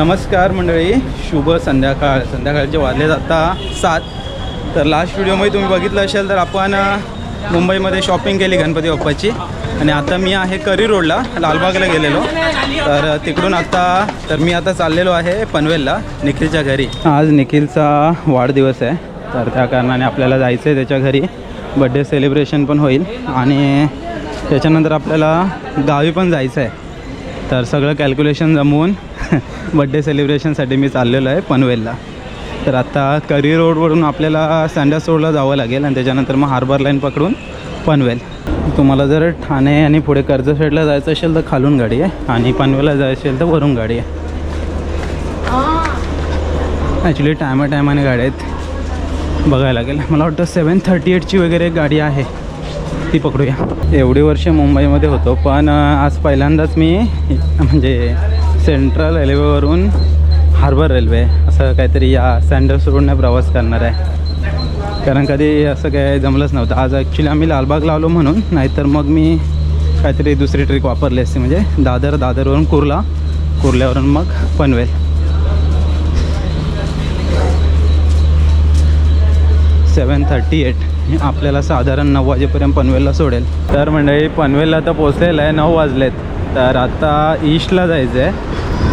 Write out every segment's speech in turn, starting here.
नमस्कार मंडळी शुभ संध्याकाळ. संध्याकाळचे वाजले आता सात. तर लास्ट व्हिडिओमध्ये तुम्ही बघितलं असेल तर आपण मुंबईमध्ये शॉपिंग केली गणपती बाप्पाची. आणि आता मी आहे करी रोडला लालबागला गेलेलो. तर तिकडून आता तर मी आता चाललेलो आहे पनवेलला निखिलच्या घरी. आज निखिलचा वाढदिवस आहे. तर त्या कारणाने आपल्याला जायचं आहे त्याच्या घरी. बड्डे सेलिब्रेशन पण होईल. आणि त्याच्यानंतर आपल्याला गावी पण जायचं आहे तर सगळं कॅल्क्युलेशन जमवून बड्डे सेलिब्रेशनसाठी मी चाललेलो आहे पनवेलला. तर आता करी रोडवरून आपल्याला सँडस रोडला जावं लागेल आणि त्याच्यानंतर मग हार्बर लाईन पकडून पनवेल. तुम्हाला जर ठाणे आणि पुढे कर्ज साईडला जायचं असेल तर खालून गाडी आहे आणि पनवेलला जायचं असेल तर वरून गाडी आहे. ॲक्च्युली टायमा टायमाने गाड्या आहेत. बघायला लागेल. मला वाटतं सेवन थर्टी एटची वगैरे एक गाडी आहे. ती पकडूया. एवढी वर्ष मुंबईमध्ये होतो पण आज पहिल्यांदाच मी म्हणजे सेंट्रल रेल्वेवरून हार्बर रेल्वे असं काहीतरी या सँडल्स रोडने प्रवास करणार आहे. कारण कधी असं काय जमलंच नव्हतं. आज ॲक्च्युली आम्ही लालबागला आलो म्हणून नाहीतर मग मी काहीतरी दुसरी ट्रिक वापरली असते. म्हणजे दादर दादरवरून कुर्ला कुर्ल्यावरून मग पनवेल. सेवन थर्टी एट आपल्याला साधारण नऊ वाजेपर्यंत पनवेलला सोडेल. तर मंडळी पनवेलला तर पोचलेलं आहे. नऊ वाजलेत. तर आता ईस्टला जायचं आहे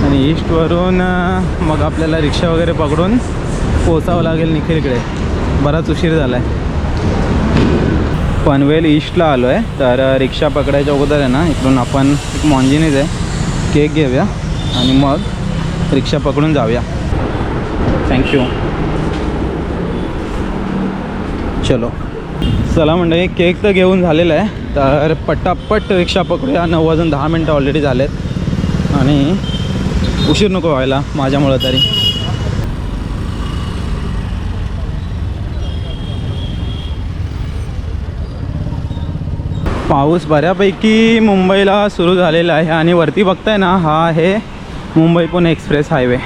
आणि ईस्टवरून मग आपल्याला रिक्षा वगैरे पकडून पोचावं लागेल निखिलकडे. बराच उशीर झाला आहे पनवेल ईस्टला आलो आहे तर रिक्षा पकडायच्या अगोदर आहे ना इकडून आपण एक मॉन्जिनीच आहे. केक घेऊया आणि मग रिक्षा पकडून जाऊया. थँक्यू चलो. चला म्हणजे केक तर घेऊन झालेला आहे. तर पटापट रिक्षा पकडूया. नऊ वाजून दहा मिनटं ऑलरेडी झालेत. आणि उशीर नको व्हायला माझ्यामुळं तरी. पाऊस बऱ्यापैकी मुंबईला सुरू झालेला आहे आणि वरती बघताय ना हा आहे मुंबई पुणे एक्सप्रेस हायवे.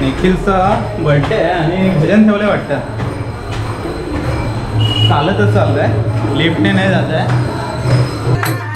निखिलचा बर्थडे आहे आणि भजन ठेवलं वाटतं. चालतच चाललं आहे लिफ्टने नाही जात आहे.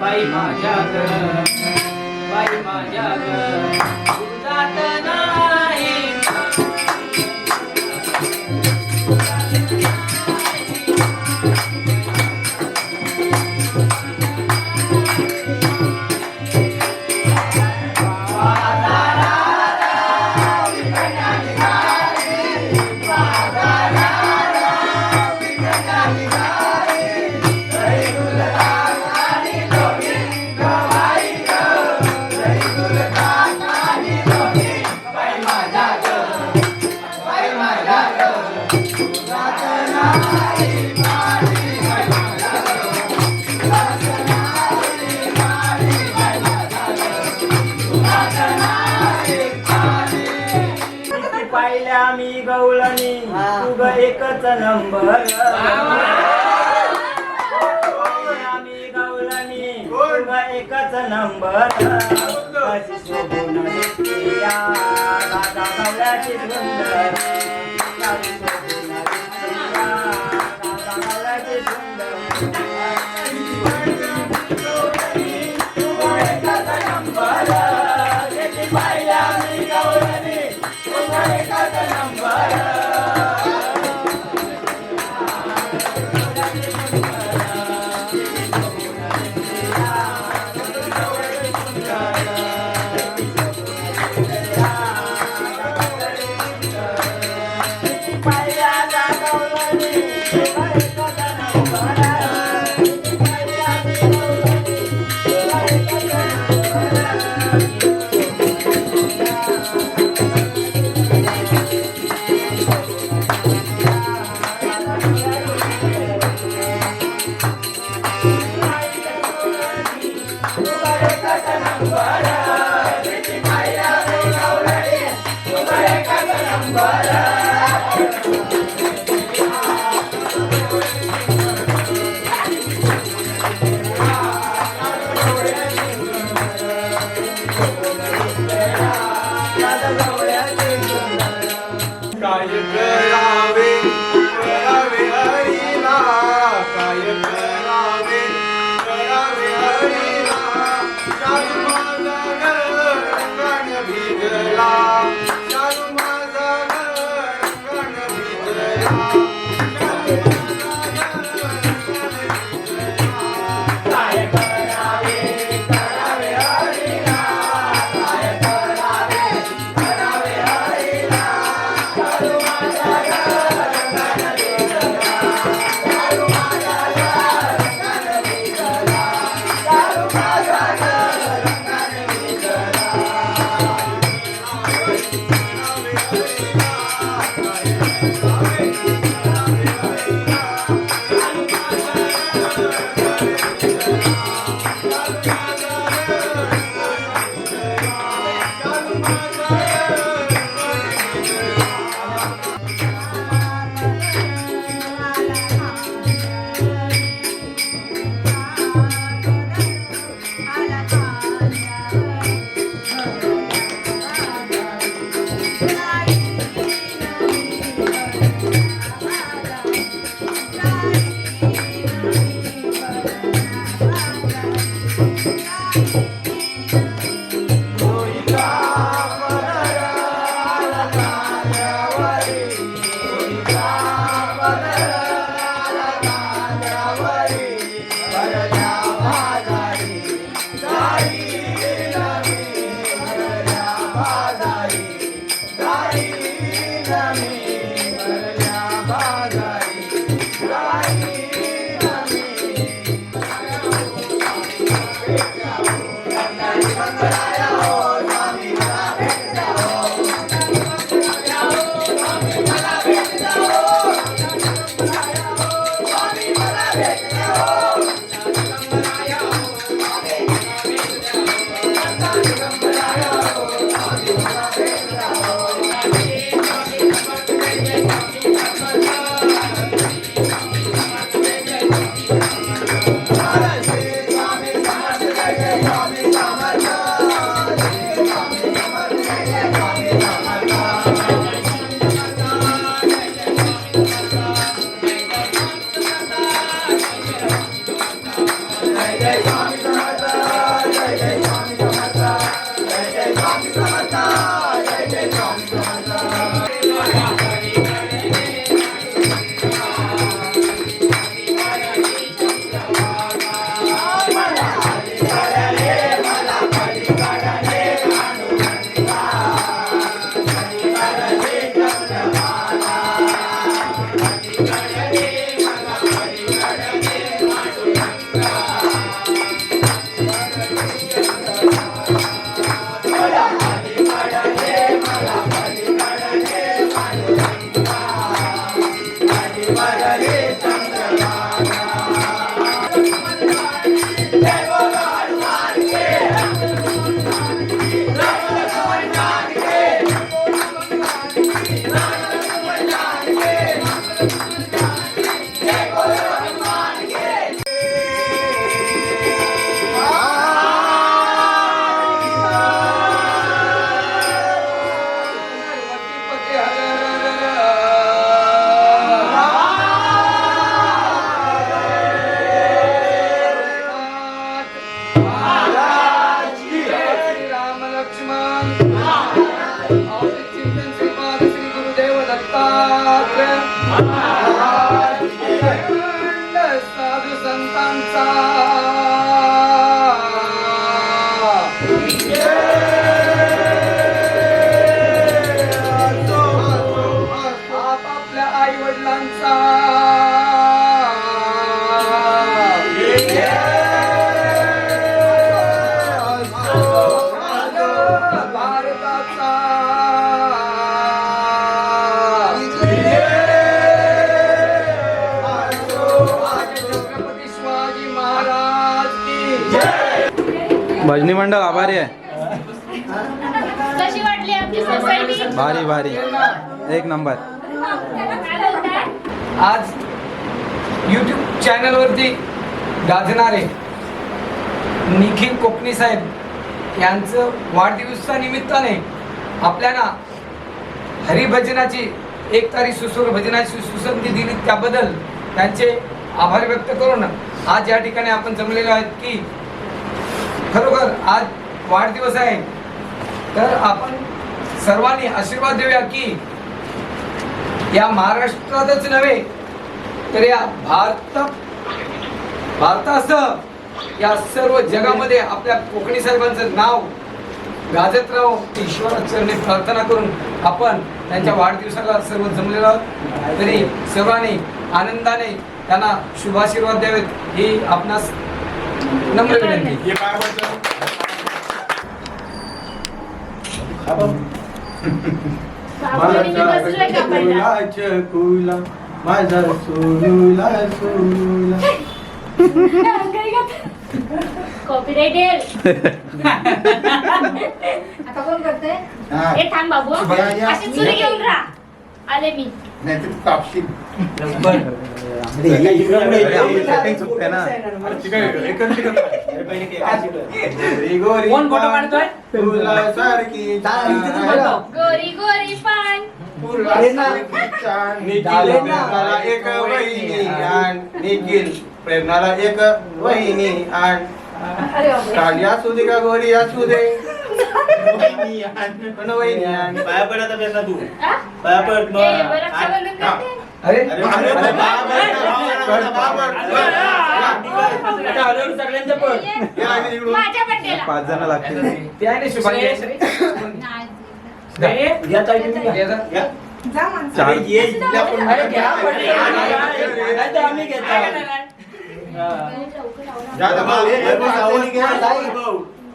बाई माझ्या ग बाई माझ्या ग तू एकच नंबर. आम्ही गवळणी तू एकच नंबर. कशी शोभून दिसते या सुंदर. शोभून दिसते या सुंदर. काय मंडळ आभारी आहे. भारी भारी. एक नंबर. आज यूट्यूब चॅनलवरती गाजणारे निखिल कोकणी साहेब यांचं वाढदिवसा निमित्ताने आपल्याला हरिभजनाची एक तारीख सुसूर भजनाची सुसंधी दिली. त्याबद्दल त्यांचे आभार व्यक्त करून आज या ठिकाणी आपण जमलेलो आहेत की खरोखर आज वाढदिवस आहे. तर आपण सर्वांनी आशीर्वाद देऊया की या महाराष्ट्रातच नव्हे तर या भारत भारतासह या सर्व जगामध्ये आपल्या कोकणी साहेबांचं नाव गाजत राहो ईश्वराचरणी प्रार्थना करून आपण त्यांच्या वाढदिवसाला सर्व जमलेलो आहोत. तरी सर्वांनी आनंदाने त्यांना शुभाशीर्वाद द्यावेत. ही आपणास नम्र विनंती हे काय बोलतो? बाबूजींनी बसलोय का पहिला माझा चकुला माझा सोनूला सोनूला कॉपीराइट येईल आता कोण करते हा. हे थांब बाबू या, या. अशी चुरी घेऊन राहा आले मी नाही तर कापशील. सेटिंग चुकते ना. कोण फोटो काढतोय? तुला सारखी गोरी गोरी पान. निखिल प्रेरणाला एक वहिनी आण. निखिल प्रेरणाला एक वहिनी आण. अरे बापरे. काळी असू दे का गोरी असू दे? वहिनी आण. पण वहिनी आण. पाया पड आता त्यांना तू? पाया पड ए, बरं, रक्षाबंधन करते. अरे अरे, अरे, अरे, बाबा, बाबा, बाबा. सगळ्यांचं ये. हे. माझ्या बड्डेला पाच जण लागतील ते आहे ना शुभांगी नाही. या ताई तुम्ही घ्या. घ्या. जा माणसं. चार अरे ये इथल्या पण अरे घ्या, पण ये. नाही तर आम्ही घेतो हा. जा, जा, भाऊ, हे, हे, भाऊ, घ्या.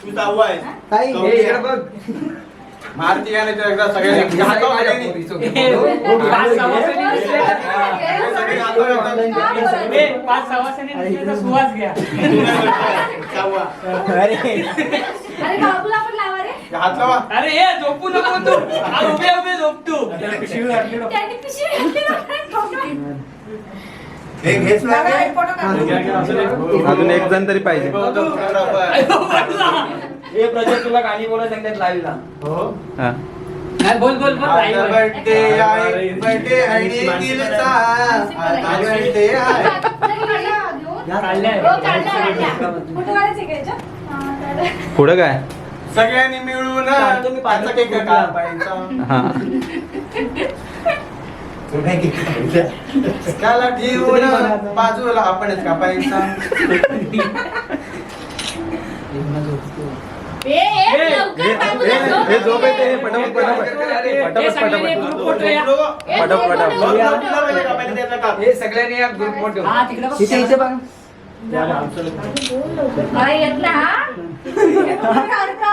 तू जाऊ आहेस हे इकडे बघ मारती एकदा सगळ्यांनी सगळ्यांनी. पाच. हे सगळे हातावर एकदा. ए, पाच सवासानी दिसले तर सुवास घ्या सहावा. अरे बाबूला पण लावा रे हात लावा अरे ये झोपू नको तू आ, उभे उभे झोप तू त्यांनी पिशवी घातली ना. हे घेच ना दादा, एक फोटो काढ. अजून एक जण तरी पाहिजे हे प्रजर तुला गाणी बोला सांगतात लाईव्हला हा. बोल बोल बोल. आता बर्थडे आहे बर्थडे निखिलचा आता बर्थडे. पुढं काय? सगळ्यांनी मिळून मी केक. कापायचा हा. त्याला ठेवून बाजूला आपणच कापायचा. ए, ए, लवकर बाबूला झोप हे झोप येते हे येते. पटापट पटापट पटापट पटापट ए, पटापट, झोप, पटापट. झोप, झोप, झोप. हे सगळ्यांनी या ग्रुप फोटो. अरे, येत ना, हा? काढता.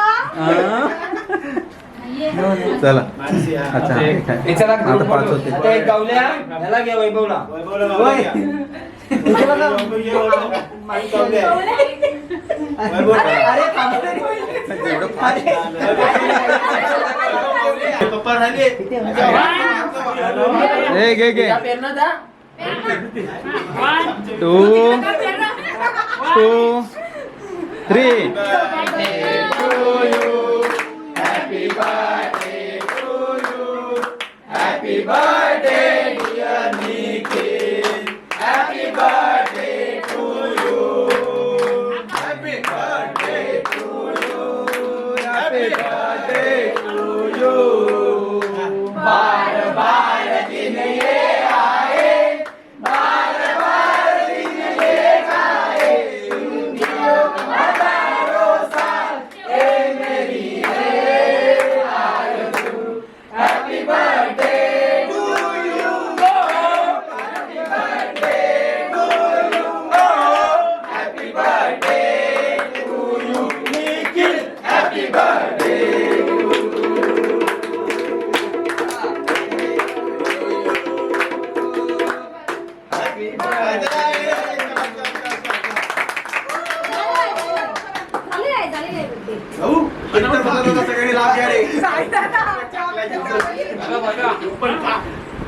चला. अच्छा ठीक आहे. हे चला आता पाच होते आता एक गावल्या ह्याला घे वैभवला. पप्पा राहिले हे घे घे two two three Happy birthday to you. Happy birthday, dear Nikhil. Happy birthday.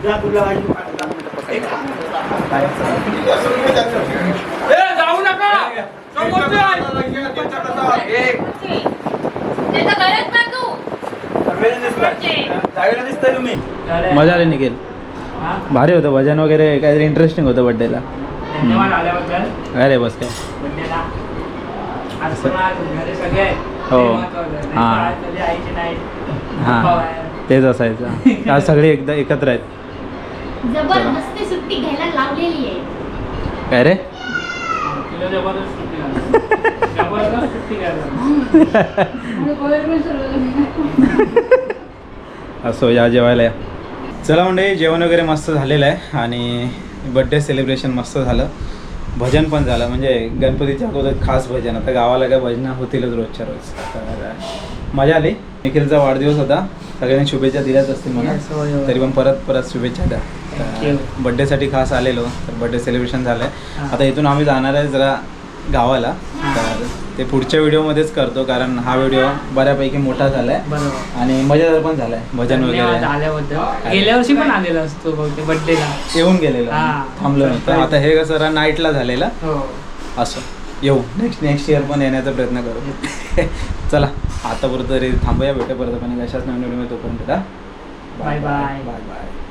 जा तुला वाईट त्याचं गरज पण तू दिसतंय? तुम्ही? मजा आली निघेल भारी होतं भजन वगैरे काहीतरी इंटरेस्टिंग होतं बड्डेला धन्यवाद आल्याबद्दल. अरे बस काय. हो. हां. हां. तेच असायचं. आज सगळे एकदा एकत्र आहेत. जबरदस्ती सुट्टी घ्यायला लावलेली आहे. काय रे? तिला जबरदस्त सुट्टी. जबरदस्त सुट्टी असो या जेवायला या. चला म्हणजे जेवण वगैरे मस्त झालेलं आहे आणि बड्डे सेलिब्रेशन मस्त झालं. भजन पण झालं म्हणजे गणपतीच्या अगोदर खास भजन. आता गावाला काय भजनं होतीलच रोजच्या रोज. तर मजा आली. निखिलचा वाढदिवस होता. सगळ्यांनी शुभेच्छा दिल्याच असतील मला तरी पण परत परत शुभेच्छा द्या. You. बड्डेसाठी खास आलेलो तर बड्डे सेलिब्रेशन झालं आहे हां. आता इथून आम्ही जाणार आहे जरा गावाला तर ते पुढच्या व्हिडिओमध्येच करतो कारण हा व्हिडिओ बऱ्यापैकी मोठा झाला आहे बरोबर. आणि मजेदार पण झालाय भजन वगैरे. गेल्या वर्षी पण आलेला असतो बड्डेला येऊन गेलेलो. थांबलो नव्हतं आता हे कसं नाईटला झालेलं. हो. असं. येऊ. नेक्स्ट नेक्स्ट इयर पण येण्याचा प्रयत्न करू. चला. आतापर्यंत तरी थांबूया. भेटे परत पण कशाच नवीन व्हिडिओ तोपर्यंत Bye bye. Bye bye